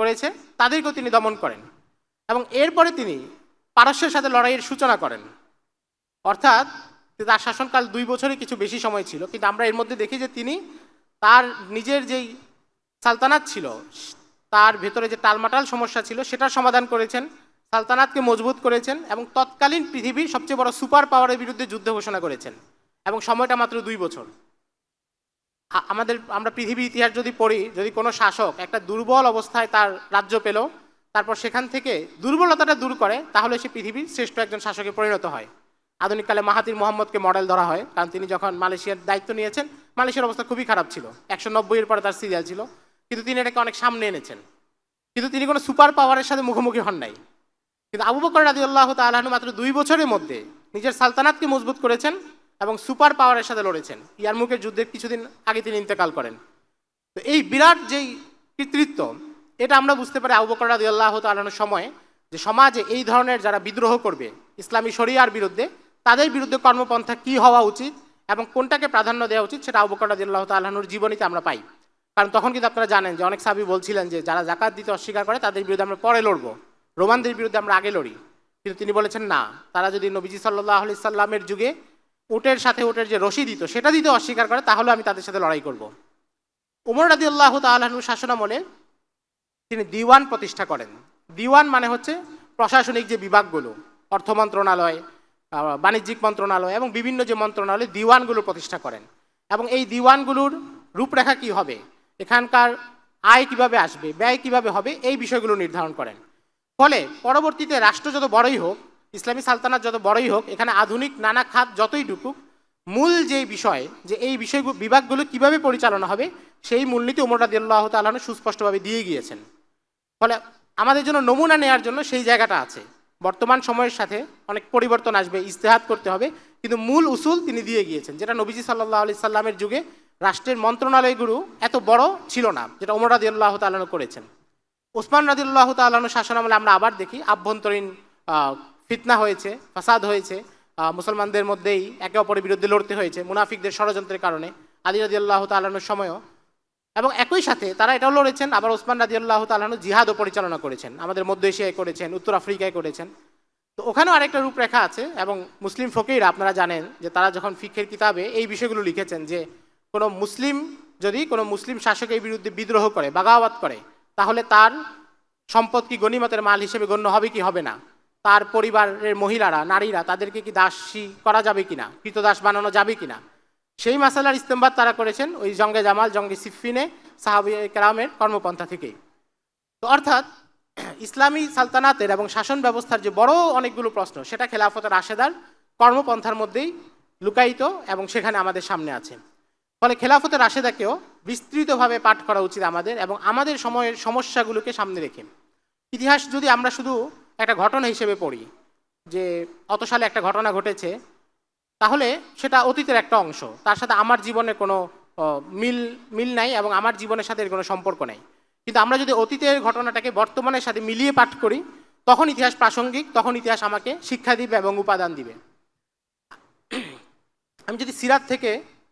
করেছে, তাদেরকেও তিনি দমন করেন এবং এরপরে তিনি পারস্যের সাথে লড়াইয়ের সূচনা করেন। অর্থাৎ তার শাসনকাল দুই বছরই কিছু বেশি সময় ছিল, কিন্তু আমরা এর মধ্যে দেখি যে তিনি তার নিজের যেই সালতানাত ছিল, তার ভেতরে যে টালমাটাল সমস্যা ছিল, সেটার সমাধান করেছেন, সালতানাতকে মজবুত করেছেন এবং তৎকালীন পৃথিবীর সবচেয়ে বড় সুপার পাওয়ারের বিরুদ্ধে যুদ্ধ ঘোষণা করেছেন এবং সময়টা মাত্র দুই বছর। আমাদের, আমরা পৃথিবীর ইতিহাস যদি পড়ি, যদি কোনো শাসক একটা দুর্বল অবস্থায় তার রাজ্য পেল, তারপর সেখান থেকে দুর্বলতাটা দূর করে, তাহলে সে পৃথিবীর শ্রেষ্ঠ একজন শাসকে পরিণত হয়। আধুনিককালে মাহাতির মোহাম্মদকে মডেল ধরা হয়, কারণ তিনি যখন মালয়েশিয়ার দায়িত্ব নিয়েছেন, মালয়েশিয়ার অবস্থা খুবই খারাপ ছিল। একশো নব্বইয়ের পরে তার সিরিয়াল ছিল, কিন্তু তিনি এটাকে অনেক সামনে এনেছেন। কিন্তু তিনি কোনো সুপার পাওয়ারের সাথে মুখোমুখি হন নাই। কিন্তু আবু বকর রাজি আল্লাহ তালাহনু মাত্র দুই বছরের মধ্যে নিজের সালতানাতকে মজবুত করেছেন এবং সুপার পাওয়ারের সাথে লড়েছেন। ইয়ারমুকের যুদ্ধের কিছুদিন আগে তিনি ইন্তেকাল করেন। তো এই বিরাট যেই কৃতিত্ব, এটা আমরা বুঝতে পারি আবু বকর রাজি আল্লাহ তালাহনুর সময়ে যে সমাজে এই ধরনের যারা বিদ্রোহ করবে ইসলামী শরিয়ার বিরুদ্ধে, তাদের বিরুদ্ধে কর্মপন্থা কি হওয়া উচিত এবং কোনটাকে প্রাধান্য দেওয়া উচিত, সেটা আবু বকর রাজি আল্লাহ তালাহনুর জীবনীতে আমরা পাই। কারণ তখন কিন্তু আপনারা জানেন যে অনেক সাবি বলছিলেন যে যারা জাকাত দিতে অস্বীকার করে, তাদের বিরুদ্ধে আমরা পরে লড়ব। রোমানদের বিরুদ্ধে আমরা আগে লড়ি। কিন্তু তিনি বলেছেন, না, তারা যদি নবীজি সাল্লাহ আলি সাল্লামের যুগে উটের সাথে উটের যে রশি দিত, সেটা দিতে অস্বীকার করে, তাহলে আমি তাদের সাথে লড়াই করব। উমর রাদি আল্লাহ তালহানুর শাসনামলে তিনি দিওয়ান প্রতিষ্ঠা করেন। দিওয়ান মানে হচ্ছে প্রশাসনিক যে বিভাগগুলো, অর্থ মন্ত্রণালয় বাণিজ্যিক মন্ত্রণালয় এবং বিভিন্ন যে মন্ত্রণালয়, দিওয়ানগুলো প্রতিষ্ঠা করেন। এবং এই দিওয়ানগুলোর রূপরেখা কি হবে? এখানকার আয় কীভাবে আসবে, ব্যয় কীভাবে হবে, এই বিষয়গুলো নির্ধারণ করেন। ফলে পরবর্তীতে রাষ্ট্র যত বড়ই হোক ইসলামী সালতানাত যত বড়ই হোক, এখানে আধুনিক নানা খাত যতই ঢুকুক, মূল যে বিষয়, যে এই বিষয় বিভাগগুলো কীভাবে পরিচালনা হবে, সেই মূলনীতি উমর রাদি আল্লাহ তালন সুস্পষ্টভাবে দিয়ে গিয়েছেন। ফলে আমাদের জন্য নমুনা নেওয়ার জন্য সেই জায়গাটা আছে। বর্তমান সময়ের সাথে অনেক পরিবর্তন আসবে ইস্তেহাত করতে হবে, কিন্তু মূল উসুল তিনি দিয়ে গিয়েছেন, যেটা নবীজি সাল্লাহ আলি সাল্লামের যুগে রাষ্ট্রের মন্ত্রণালয়গুলো এত বড় ছিল না, যেটা উমর রাদি আল্লাহ তালন করেছেন। ওসমান রাদিল্লাহ তাল্লাহ শাসনামলে আমরা আবার দেখি, আভ্যন্তরীণ ফিতনা হয়েছে, ফাসাদ হয়েছে মুসলমানদের মধ্যেই একে অপরের বিরুদ্ধে লড়তে হয়েছে, মুনাফিকদের ষড়যন্ত্রের কারণে, আলী রাদি আল্লাহ তাল্লাহর সময়ও। এবং একই সাথে তারা এটাও লড়েছেন, আবার ওসমান রাজি আল্লাহ তাল্লাহ জিহাদও পরিচালনা করেছেন, আমাদের মধ্য এশিয়ায় করেছেন, উত্তর আফ্রিকায় করেছেন। তো ওখানেও আরেকটা রূপরেখা আছে, এবং মুসলিম ফকিরা আপনারা জানেন যে তারা যখন ফিকের কিতাবে এই বিষয়গুলো লিখেছেন যে কোনো মুসলিম, যদি কোনো মুসলিম শাসকের বিরুদ্ধে বিদ্রোহ করে বাগাওয়াত করে, তাহলে তার সম্পদ কি গণিমতের মাল হিসেবে গণ্য হবে কি হবে না? তার পরিবারের মহিলারা, নারীরা তাদেরকে কি দাসী করা যাবে কিনা? কৃতদাস বানানো যাবে কিনা? সেই মাসালার ইস্তেমবাদ তারা করেছেন ওই জঙ্গে জামাল, জঙ্গে সিফিনে সাহাবি কেরামের কর্মপন্থা থেকেই। তো অর্থাৎ ইসলামী সালতানাতের এবং শাসন ব্যবস্থার যে বড় অনেকগুলো প্রশ্ন, সেটা খেলাফতের আশেদার কর্মপন্থার মধ্যেই লুকায়িত এবং সেখানে আমাদের সামনে আছে। ফলে খেলাফতের রাশেদাকেও বিস্তৃতভাবে পাঠ করা উচিত আমাদের এবং আমাদের সময়ের সমস্যাগুলোকে সামনে রেখে। ইতিহাস যদি আমরা শুধু একটা ঘটনা হিসেবে পড়ি, যে অত সালে একটা ঘটনা ঘটেছে। তাহলে সেটা অতীতের একটা অংশ, তার সাথে আমার জীবনে কোনো মিল মিল নাই এবং আমার জীবনের সাথে এর কোনো সম্পর্ক নেই। কিন্তু আমরা যদি অতীতের ঘটনাটাকে বর্তমানের সাথে মিলিয়ে পাঠ করি, তখন ইতিহাস প্রাসঙ্গিক, তখন ইতিহাস আমাকে শিক্ষা দিবে এবং উপাদান দিবে। আমি যদি সিরাত থেকে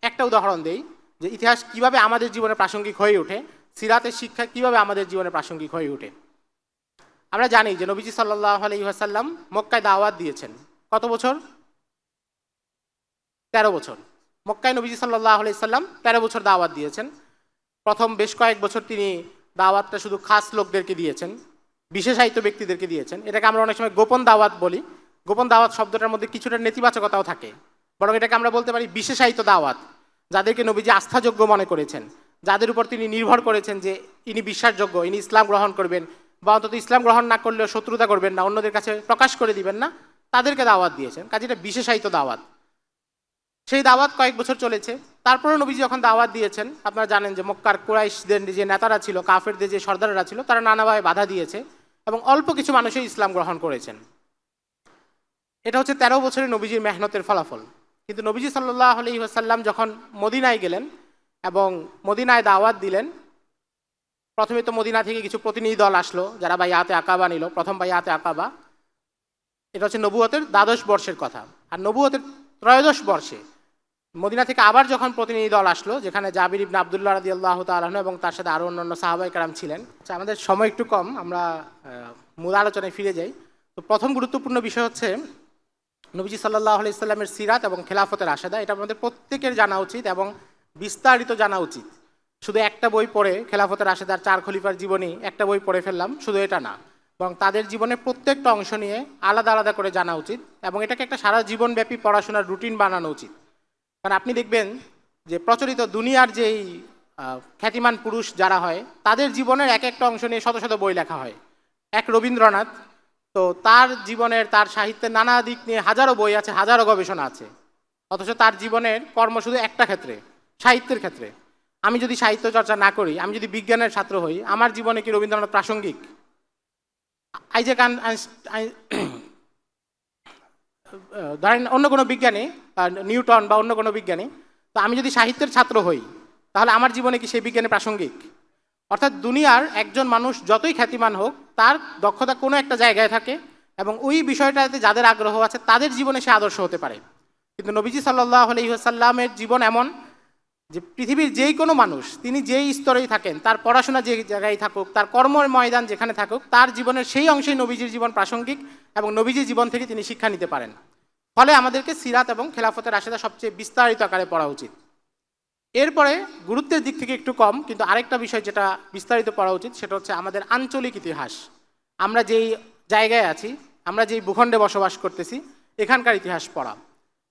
একটা উদাহরণ দেই, যে ইতিহাস কীভাবে আমাদের জীবনে প্রাসঙ্গিক হয়ে ওঠে, সিরাতের শিক্ষা কীভাবে আমাদের জীবনে প্রাসঙ্গিক হয়ে ওঠে। আমরা জানি যে নবীজি সাল্লাহ আলহিহাসাল্লাম মক্কায় দাওয়াত দিয়েছেন। কত বছর? তেরো বছর। মক্কায় নবীজি সাল্লাহ আলাইসাল্লাম তেরো বছর দাওয়াত দিয়েছেন। প্রথম বেশ কয়েক বছর তিনি দাওয়াতটা শুধু খাস লোকদেরকে দিয়েছেন, বিশেষায়িত ব্যক্তিদেরকে দিয়েছেন। এটাকে আমরা অনেক সময় গোপন দাওয়াত বলি। গোপন দাওয়াত শব্দটার মধ্যে কিছুটা নেতিবাচকতাও থাকে। বরং এটাকে আমরা বলতে পারি বিশেষায়িত দাওয়াত। যাদেরকে নবীজি আস্থাযোগ্য মনে করেছেন, যাদের উপর তিনি নির্ভর করেছেন যে ইনি বিশ্বাসযোগ্য, ইনি ইসলাম গ্রহণ করবেন বা অন্তত ইসলাম গ্রহণ না করলেও শত্রুতা করবেন না, অন্যদের কাছে প্রকাশ করে দিবেন না, তাদেরকে দাওয়াত দিয়েছেন। কাজে এটা বিশেষায়িত দাওয়াত। সেই দাওয়াত কয়েক বছর চলেছে। তারপরে নবীজি যখন দাওয়াত দিয়েছেন, আপনারা জানেন যে মক্কার কুরাইশদের যে নেতারা ছিল, কাফেরদের যে সর্দাররা ছিল, তারা নানাভাবে বাধা দিয়েছে এবং অল্প কিছু মানুষই ইসলাম গ্রহণ করেছেন। এটা হচ্ছে তেরো বছরের নবীজির মেহনতের ফলাফল। কিন্তু নবীজি সাল্লাহ আলহিহাসাল্লাম যখন মদিনায় গেলেন এবং মদিনায় দাওয়াত দিলেন প্রথমে তো মদিনা থেকে কিছু প্রতিনিধি দল আসলো, যারা বাইয়াতে আকাবা নিল। প্রথম বাইয়াতে আকাবা, এটা হচ্ছে নবুয়তের দ্বাদশ বর্ষের কথা। আর নবুয়তের ত্রয়োদশ বর্ষে মদিনা থেকে আবার যখন প্রতিনিধি দল আসলো, যেখানে জাবির ইবনে আবদুল্লাহ রাদি আল্লাহ তালন এবং তার সাথে আরও অন্যান্য সাহাবাই কারাম ছিলেন। আচ্ছা আমাদের সময় একটু কম, আমরা মূল আলোচনায় ফিরে যাই। তো প্রথম গুরুত্বপূর্ণ বিষয় হচ্ছে নবীজি সাল্লাহ আলি ইসলামের সিরাত এবং খেলাফতের আশাদা এটা আমাদের প্রত্যেকের জানা উচিত এবং বিস্তারিত জানা উচিত। শুধু একটা বই পড়ে খেলাফতের আশেদার চার খলিফার জীবনী একটা বই পড়ে ফেললাম, শুধু এটা না। এবং তাদের জীবনের প্রত্যেকটা অংশ নিয়ে আলাদা আলাদা করে জানা উচিত এবং এটাকে একটা সারা জীবনব্যাপী পড়াশোনার রুটিন বানানো উচিত। কারণ আপনি দেখবেন যে প্রচলিত দুনিয়ার যেই খ্যাতিমান পুরুষ যারা হয়, তাদের জীবনের এক একটা অংশ নিয়ে শত শত বই লেখা হয়। এক রবীন্দ্রনাথ, তো তার জীবনের, তার সাহিত্যের নানা দিক নিয়ে হাজারো বই আছে, হাজারো গবেষণা আছে। অথচ তার জীবনের কর্ম শুধু একটা ক্ষেত্রে, সাহিত্যের ক্ষেত্রে। আমি যদি সাহিত্য চর্চা না করি, আমি যদি বিজ্ঞানের ছাত্র হই, আমার জীবনে কি রবীন্দ্রনাথ প্রাসঙ্গিক? আইজেক ধরেন অন্য কোনো বিজ্ঞানী নিউটন বা অন্য কোনো বিজ্ঞানী, তো আমি যদি সাহিত্যের ছাত্র হই, তাহলে আমার জীবনে কি সেই বিজ্ঞানে প্রাসঙ্গিক? অর্থাৎ দুনিয়ার একজন মানুষ যতই খ্যাতিমান হোক, তার দক্ষতা কোনো একটা জায়গায় থাকে এবং ওই বিষয়টাতে যাদের আগ্রহ আছে, তাদের জীবনে সে আদর্শ হতে পারে। কিন্তু নবীজি সাল্লাহ আলহিহাসাল্লামের জীবন এমন যে পৃথিবীর যেই কোনো মানুষ, তিনি যেই স্তরেই থাকেন, তার পড়াশোনা যে জায়গায় থাকুক, তার কর্মের ময়দান যেখানে থাকুক, তার জীবনের সেই অংশেই নবীজির জীবন প্রাসঙ্গিক এবং নবীজির জীবন থেকে তিনি শিক্ষা নিতে পারেন। ফলে আমাদেরকে সিরাত এবং খেলাফতের আশেদা সবচেয়ে বিস্তারিত আকারে পড়া উচিত। এরপরে গুরুত্বের দিক থেকে একটু কম, কিন্তু আরেকটা বিষয় যেটা বিস্তারিত পড়া উচিত, সেটা হচ্ছে আমাদের আঞ্চলিক ইতিহাস। আমরা যেই জায়গায় আছি, আমরা যেই ভূখণ্ডে বসবাস করতেছি, এখানকার ইতিহাস পড়া।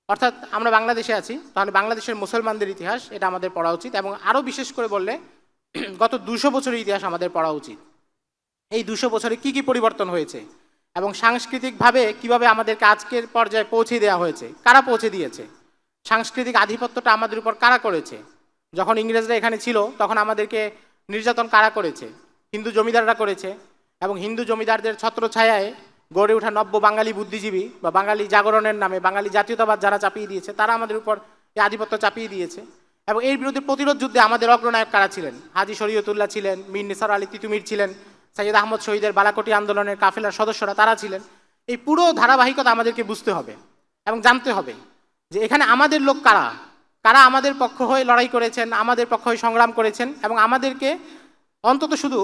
অর্থাৎ আমরা বাংলাদেশে আছি, তাহলে বাংলাদেশের মুসলমানদের ইতিহাস এটা আমাদের পড়া উচিত এবং আরও বিশেষ করে বললে গত দুশো বছরের ইতিহাস আমাদের পড়া উচিত। এই দুশো বছরে কি কি পরিবর্তন হয়েছে এবং সাংস্কৃতিকভাবে কীভাবে আমাদেরকে আজকের পর্যায়ে পৌঁছে দেওয়া হয়েছে, কারা পৌঁছে দিয়েছে, সাংস্কৃতিক আধিপত্যটা আমাদের উপর কারা করেছে, যখন ইংরেজরা এখানে ছিল তখন আমাদেরকে নির্যাতন কারা করেছে, হিন্দু জমিদাররা করেছে এবং হিন্দু জমিদারদের ছত্রছায়ায় গড়ে ওঠা নব্য বাঙালি বুদ্ধিজীবী বা বাঙালি জাগরণের নামে বাঙালি জাতীয়তাবাদ যারা চাপিয়ে দিয়েছে, তারা আমাদের উপর এই আধিপত্য চাপিয়ে দিয়েছে। এবং এর বিরুদ্ধে প্রতিরোধ যুদ্ধে আমাদের অগ্রনায়ক কারা ছিলেন? হাজি শরীয়তুল্লাহ ছিলেন, মীর নিসার আলী তিতুমির ছিলেন, সৈয়দ আহমদ শহীদের বালাকোটি আন্দোলনের কাফেলার সদস্যরা তারা ছিলেন। এই পুরো ধারাবাহিকতা আমাদেরকে বুঝতে হবে এবং জানতে হবে যে এখানে আমাদের লোক কারা? কারা আমাদের পক্ষ হয়ে লড়াই করেছেন, আমাদের পক্ষ হয়ে সংগ্রাম করেছেন এবং আমাদেরকে অন্তত শুধু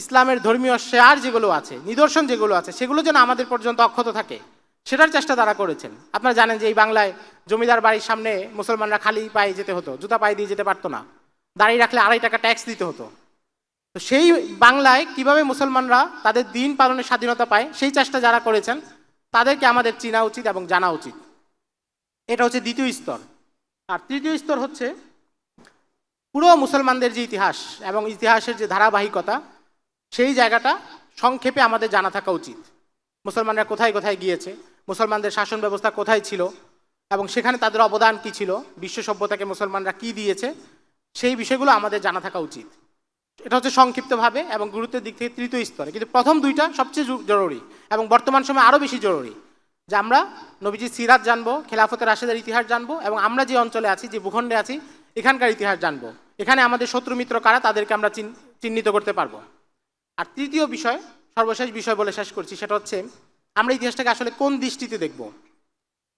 ইসলামের ধর্মীয় শেয়ার যেগুলো আছে, নিদর্শন যেগুলো আছে, সেগুলো যেন আমাদের পর্যন্ত অক্ষত থাকে। সেটার চেষ্টা তারা করেছেন। আপনারা জানেন যে এই বাংলায় জমিদার বাড়ির সামনে মুসলমানরা খালি পায়ে যেতে হতো, জুতা পায়ে দিয়ে যেতে পারতো না। দাঁড়িয়ে রাখলে আড়াই টাকা ট্যাক্স দিতে হতো। তো সেই বাংলায় কীভাবে মুসলমানরা তাদের দিন পালনের স্বাধীনতা পায়, সেই চেষ্টা যারা করেছেন, তাদেরকে আমাদের চেনা উচিত এবং জানা উচিত। এটা হচ্ছে দ্বিতীয় স্তর। আর তৃতীয় স্তর হচ্ছে পুরো মুসলমানদের যে ইতিহাস এবং ইতিহাসের যে ধারাবাহিকতা সেই জায়গাটা সংক্ষেপে আমাদের জানা থাকা উচিত। মুসলমানরা কোথায় কোথায় গিয়েছে? মুসলমানদের শাসন ব্যবস্থা কোথায় ছিল? এবং সেখানে তাদের অবদান কি ছিল? বিশ্ব সভ্যতাকে মুসলমানরা কি দিয়েছে? সেই বিষয়গুলো আমাদের জানা থাকা উচিত। এটা হচ্ছে সংক্ষিপ্তভাবে এবং গুরুত্বের দিক থেকে তৃতীয় স্তরে। কিন্তু প্রথম দুইটা সবচেয়ে জরুরি এবং বর্তমান সময়ে আরও বেশি জরুরি। যে আমরা নবীজি সিরাত জানব খেলাফতের রাশেদের ইতিহাস জানব এবং আমরা যে অঞ্চলে আছি, যে ভূখণ্ডে আছি, এখানকার ইতিহাস জানব। এখানে আমাদের শত্রু মিত্র কারা, তাদেরকে আমরা চিহ্নিত করতে পারব। আর তৃতীয় বিষয়, সর্বশেষ বিষয় বলে শেষ করছি, সেটা হচ্ছে আমরা ইতিহাসটাকে আসলে কোন দৃষ্টিতে দেখব?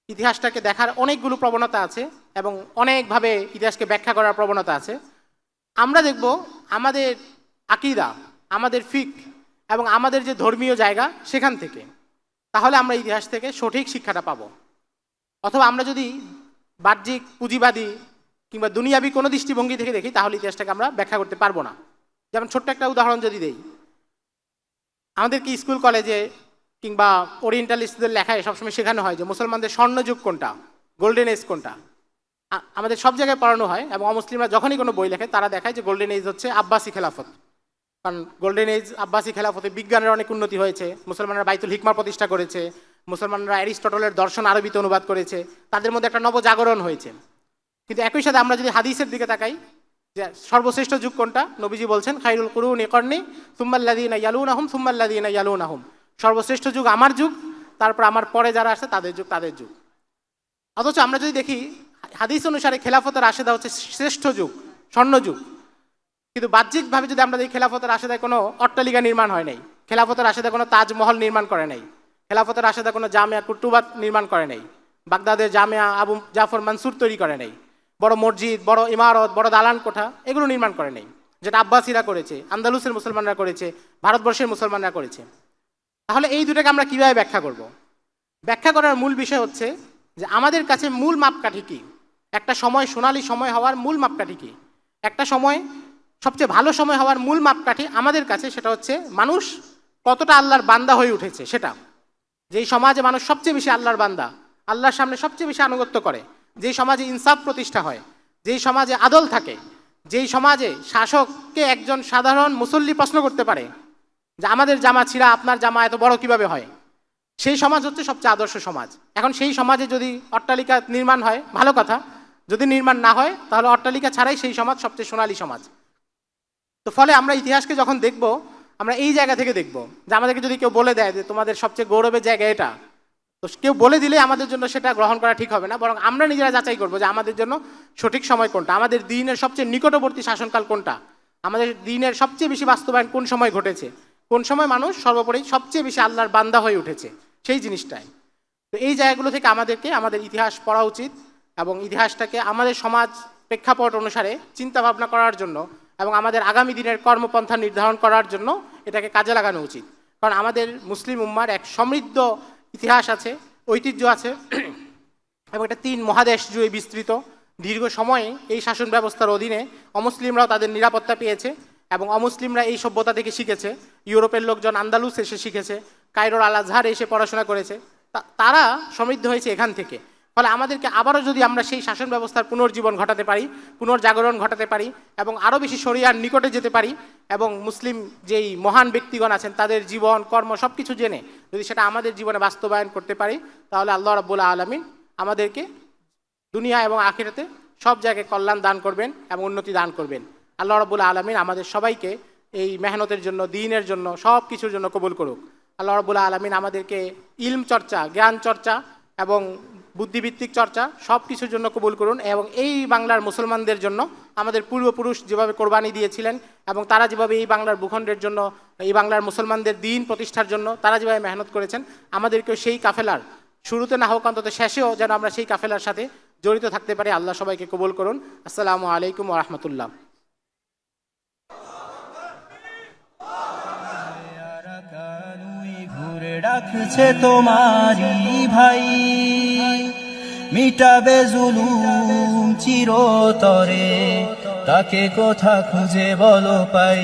ইতিহাসটাকে দেখার অনেকগুলো প্রবণতা আছে এবং অনেকভাবে ইতিহাসকে ব্যাখ্যা করার প্রবণতা আছে। আমরা দেখব আমাদের আকিদা, আমাদের ফিক এবং আমাদের যে ধর্মীয় জায়গা সেখান থেকে। তাহলে আমরা ইতিহাস থেকে সঠিক শিক্ষাটা পাবো। অথবা আমরা যদি বাহ্যিক, পুঁজিবাদী কিংবা দুনিয়াবি কোনো দৃষ্টিভঙ্গি থেকে দেখি, তাহলে ইতিহাসটাকে আমরা ব্যাখ্যা করতে পারব না। যেমন ছোট্ট একটা উদাহরণ যদি দেই আমাদের কি স্কুল, কলেজে কিংবা ওরিয়েন্টালিস্টদের লেখায় সবসময় শেখানো হয় যে মুসলমানদের স্বর্ণযুগ কোনটা গোল্ডেন এজ কোনটা? আমাদের সব জায়গায় পড়ানো হয় এবং অমুসলিমরা যখনই কোনো বই লেখে তারা দেখায় যে গোল্ডেন এজ হচ্ছে আব্বাসী খেলাফত। কারণ গোল্ডেন এজ আব্বাসী খেলাফতে বিজ্ঞানের অনেক উন্নতি হয়েছে, মুসলমানরা বাইতুল হিকমা প্রতিষ্ঠা করেছে, মুসলমানরা অ্যারিস্টটলের দর্শন আরবিতে অনুবাদ করেছে, তাদের মধ্যে একটা নবজাগরণ হয়েছে। কিন্তু একই সাথে আমরা যদি হাদিসের দিকে তাকাই সর্বশ্রেষ্ঠ যুগ কোনটা? নবীজি বলছেন, খাইরুল কুরুন একর্নি সুম্মাল্লাদিন ইয়ালুন আহম সুম্মাল্লাদিন ইয়ালুন আহম সর্বশ্রেষ্ঠ যুগ আমার যুগ, তারপর আমার পরে যারা আসে তাদের যুগ তাদের যুগ। অথচ আমরা যদি দেখি, হাদিস অনুসারে খেলাফতের আশেদা হচ্ছে শ্রেষ্ঠ যুগ, স্বর্ণ যুগ। কিন্তু বাহ্যিকভাবে যদি আমরা দেখি খেলাফতের আশেদায় কোনো অট্টালিকা নির্মাণ হয় নাই খেলাফতের আশেদা কোনো তাজমহল নির্মাণ করে নাই খেলাফতের আশেদা কোনো জামিয়া কুটুবাত নির্মাণ করে নাই, বাগদাদের জামিয়া আবু জাফর মানসুর তৈরি করে নাই বড় মসজিদ, বড় ইমারত, বড় দালান কোঠা, এগুলো নির্মাণ করে নেই। যেটা আব্বাসীরা করেছে, আন্দালুসের মুসলমানরা করেছে, ভারতবর্ষের মুসলমানরা করেছে। তাহলে এই দুটাকে আমরা কীভাবে ব্যাখ্যা করব? ব্যাখ্যা করার মূল বিষয় হচ্ছে যে আমাদের কাছে মূল মাপকাঠি কি? একটা সময় সোনালী সময় হওয়ার মূল মাপকাঠি কি? একটা সময়, সবচেয়ে ভালো সময় হওয়ার মূল মাপকাঠি আমাদের কাছে সেটা হচ্ছে মানুষ কতটা আল্লাহর বান্দা হয়ে উঠেছে, সেটা। যেই সমাজে মানুষ সবচেয়ে বেশি আল্লাহর বান্দা, আল্লাহর সামনে সবচেয়ে বেশি আনুগত্য করে যেই সমাজে ইনসাফ প্রতিষ্ঠা হয়, যেই সমাজে আদল থাকে, যেই সমাজে শাসককে একজন সাধারণ মুসল্লি প্রশ্ন করতে পারে যে আমাদের জামা ছিঁড়া, আপনার জামা এত বড় কীভাবে হয়? সেই সমাজ হচ্ছে সবচেয়ে আদর্শ সমাজ। এখন সেই সমাজে যদি অট্টালিকা নির্মাণ হয়, ভালো কথা। যদি নির্মাণ না হয়, তাহলে অট্টালিকা ছাড়াই সেই সমাজ সবচেয়ে সোনালী সমাজ। তো ফলে আমরা ইতিহাসকে যখন দেখব, আমরা এই জায়গা থেকে দেখব যে আমাদেরকে যদি কেউ বলে দেয় যে তোমাদের সবচেয়ে গৌরবের জায়গা এটা তো কেউ বলে দিলে আমাদের জন্য সেটা গ্রহণ করা ঠিক হবে না, বরং আমরা নিজেরা যাচাই করব যে আমাদের জন্য সঠিক সময় কোনটা, আমাদের দিনের সবচেয়ে নিকটবর্তী শাসনকাল কোনটা, আমাদের দিনের সবচেয়ে বেশি বাস্তবায়ন কোন সময় ঘটেছে, কোন সময় মানুষ সর্বোপরি সবচেয়ে বেশি আল্লাহর বান্দা হয়ে উঠেছে, সেই জিনিসটাই। তো এই জায়গাগুলো থেকে আমাদেরকে, আমাদের ইতিহাস পড়া উচিত এবং ইতিহাসটাকে আমাদের সমাজ প্রেক্ষাপট অনুসারে চিন্তা ভাবনা করার জন্য এবং আমাদের আগামী দিনের কর্মপন্থা নির্ধারণ করার জন্য এটাকে কাজে লাগানো উচিত। কারণ আমাদের মুসলিম উম্মার এক সমৃদ্ধ ইতিহাস আছে ঐতিহ্য আছে এবং এটা তিন মহাদেশ জুড়ে বিস্তৃত। দীর্ঘ সময়ে এই শাসন ব্যবস্থার অধীনে অমুসলিমরাও তাদের নিরাপত্তা পেয়েছে এবং অমুসলিমরা এই সভ্যতা থেকে শিখেছে। ইউরোপের লোকজন আন্দালুস এসে শিখেছে কায়রোর আল আজহার এসে পড়াশোনা করেছে। তারা সমৃদ্ধ হয়েছে এখান থেকে। ফলে আমাদেরকে আবারও যদি আমরা সেই শাসন ব্যবস্থার পুনর্জীবন ঘটাতে পারি, পুনর্জাগরণ ঘটাতে পারি এবং আরও বেশি শরিয়ার নিকটে যেতে পারি এবং মুসলিম যেই মহান ব্যক্তিগণ আছেন, তাদের জীবন, কর্ম সব কিছু জেনে যদি সেটা আমাদের জীবনে বাস্তবায়ন করতে পারি, তাহলে আল্লাহ রাব্বুল আলমিন আমাদেরকে দুনিয়া এবং আখেরাতে সব জায়গায় কল্যাণ দান করবেন এবং উন্নতি দান করবেন। আল্লাহ রব্বুল আলমিন আমাদের সবাইকে এই মেহনতের জন্য, দিনের জন্য সব কিছুর জন্য কবুল করুক। আল্লাহ রব্বুল আলমিন আমাদেরকে ইলম চর্চা, জ্ঞান চর্চা এবং বুদ্ধিভিত্তিক চর্চা, সব কিছুর জন্য কবুল করুন এবং এই বাংলার মুসলমানদের জন্য আমাদের পূর্বপুরুষ যেভাবে কোরবানি দিয়েছিলেন এবং তারা যেভাবে এই বাংলার ভূখণ্ডের জন্য, এই বাংলার মুসলমানদের দিন প্রতিষ্ঠার জন্য তারা যেভাবে মেহনত করেছেন, আমাদেরকেও সেই কাফেলার শুরুতে না হোক অন্তত শেষেও যেন আমরা সেই কাফেলার সাথে জড়িত থাকতে পারি। আল্লাহ সবাইকে কবুল করুন। আসসালামু আলাইকুম রহমতুল্লাহ। ডাকছে তোমারি ভাই। মিটাবে জুলুম চিরতরে। তাকে কথা খুঁজে বলো পাই